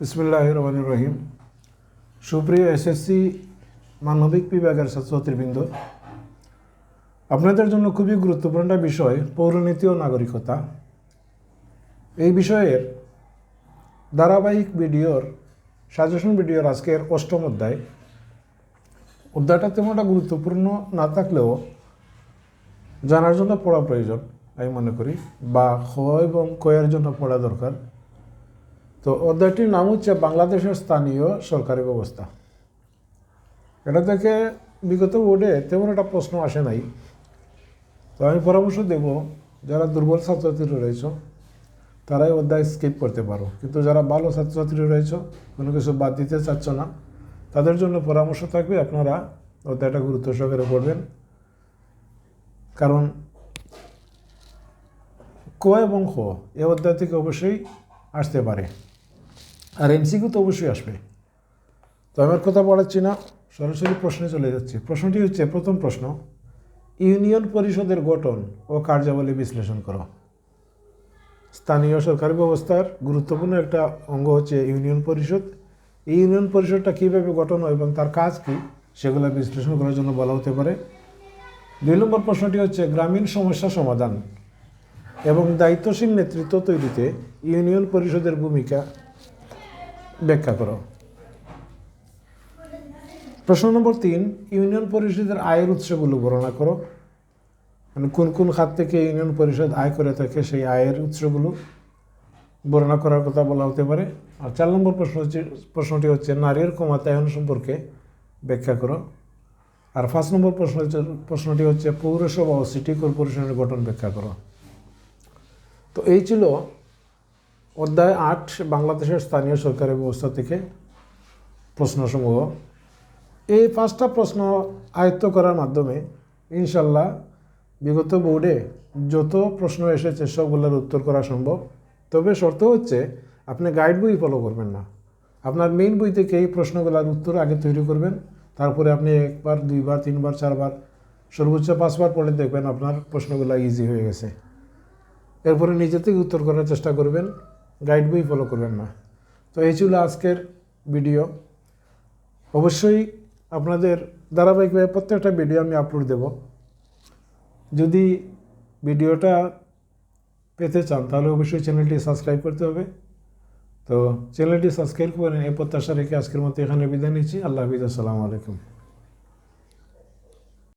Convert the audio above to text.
বিসমুল্লাহ রহিম সুপ্রিয় এসএসসি মানবিক বিভাগের ছাত্রছাত্রীবৃন্দ, আপনাদের জন্য খুবই গুরুত্বপূর্ণ একটা বিষয়, পৌরনীতি ও নাগরিকতা। এই বিষয়ের ধারাবাহিক ভিডিওর সাজেশন ভিডিওর আজকের অষ্টম অধ্যায়, অধ্যায়টা একটা গুরুত্বপূর্ণ না থাকলেও জানার জন্য পড়া প্রয়োজন, আমি মনে করি, বা খ এবং কয়ের জন্য পড়া দরকার। তো অধ্যায়টির নাম হচ্ছে বাংলাদেশের স্থানীয় সরকারি ব্যবস্থা। এটা থেকে বিগত বোর্ডে তেমন একটা প্রশ্ন আসে নাই। তো আমি পরামর্শ দেব, যারা দুর্বল ছাত্রছাত্রী রয়েছ, তারাই অধ্যায় স্কিপ করতে পারো। কিন্তু যারা ভালো ছাত্রছাত্রী রয়েছ, কোনো কিছু বাদ দিতে চাচ্ছ না, তাদের জন্য পরামর্শ থাকবে আপনারা অধ্যায়টা গুরুত্ব সহকারে পড়বেন। কারণ ক এবং খ এ অধ্যায় থেকে অবশ্যই আসতে পারে। আর এমসিকিউ তো অবশ্যই আসবে। তো আমার কথা বলাচ্ছি না, সরাসরি প্রশ্নে চলে যাচ্ছি। প্রশ্নটি হচ্ছে, প্রথম প্রশ্ন, ইউনিয়ন পরিষদের গঠন ও কার্যাবলী বিশ্লেষণ করো। স্থানীয় সরকারি ব্যবস্থার গুরুত্বপূর্ণ একটা অঙ্গ হচ্ছে ইউনিয়ন পরিষদ। এই ইউনিয়ন পরিষদটা কীভাবে গঠন হয় এবং তার কাজ কী, সেগুলো বিশ্লেষণ করার জন্য বলা হতে পারে। দুই নম্বর প্রশ্নটি হচ্ছে, গ্রামীণ সমস্যা সমাধান এবং দায়িত্বশীল নেতৃত্ব তৈরিতে ইউনিয়ন পরিষদের ভূমিকা ব্যাখ্যা করো। প্রশ্ন নম্বর তিন, ইউনিয়ন পরিষদের আয়ের উৎসগুলো বর্ণনা করো। মানে কোন কোন খাত থেকে ইউনিয়ন পরিষদ আয় করে থাকে সেই আয়ের উৎসগুলো বর্ণনা করার কথা বলা হতে পারে। আর চার নম্বর প্রশ্ন হচ্ছে, প্রশ্নটি হচ্ছে, নারীর ক্ষমতায়ন সম্পর্কে ব্যাখ্যা করো। আর পাঁচ নম্বর প্রশ্ন হচ্ছে, প্রশ্নটি হচ্ছে, পৌরসভা ও সিটি কর্পোরেশনের গঠন ব্যাখ্যা করো। তো এই ছিল অধ্যায় আট, বাংলাদেশের স্থানীয় সরকারের ব্যবস্থা থেকে প্রশ্নসমূহ। এই পাঁচটা প্রশ্ন আয়ত্ত করার মাধ্যমে ইনশাল্লাহ বিগত বোর্ডে যত প্রশ্ন এসেছে সবগুলোর উত্তর করা সম্ভব। তবে শর্ত হচ্ছে আপনি গাইড বই ফলো করবেন না। আপনার মেইন বই থেকে এই প্রশ্নগুলোর উত্তর আগে তৈরি করবেন। তারপরে আপনি একবার, দুইবার, তিনবার, চারবার, সর্বোচ্চ পাঁচবার পড়ে দেখবেন আপনার প্রশ্নগুলো ইজি হয়ে গেছে। এরপরে নিজে থেকে উত্তর করার চেষ্টা করবেন। গাইড বই ফলো করবেন না। তো এই ছিল আজকের ভিডিও অবশ্যই আপনাদের ধারাবাহিকভাবে প্রত্যেকটা ভিডিও আমি আপলোড দেব। যদি ভিডিওটা পেতে চান, তাহলে অবশ্যই চ্যানেলটি সাবস্ক্রাইব করতে হবে। তো চ্যানেলটি সাবস্ক্রাইব করেন, এই প্রত্যাশা রেখে আজকের মতো এখানে বিদায় নিচ্ছি। আল্লাহ হাফিজ, আসসালামু আলাইকুম।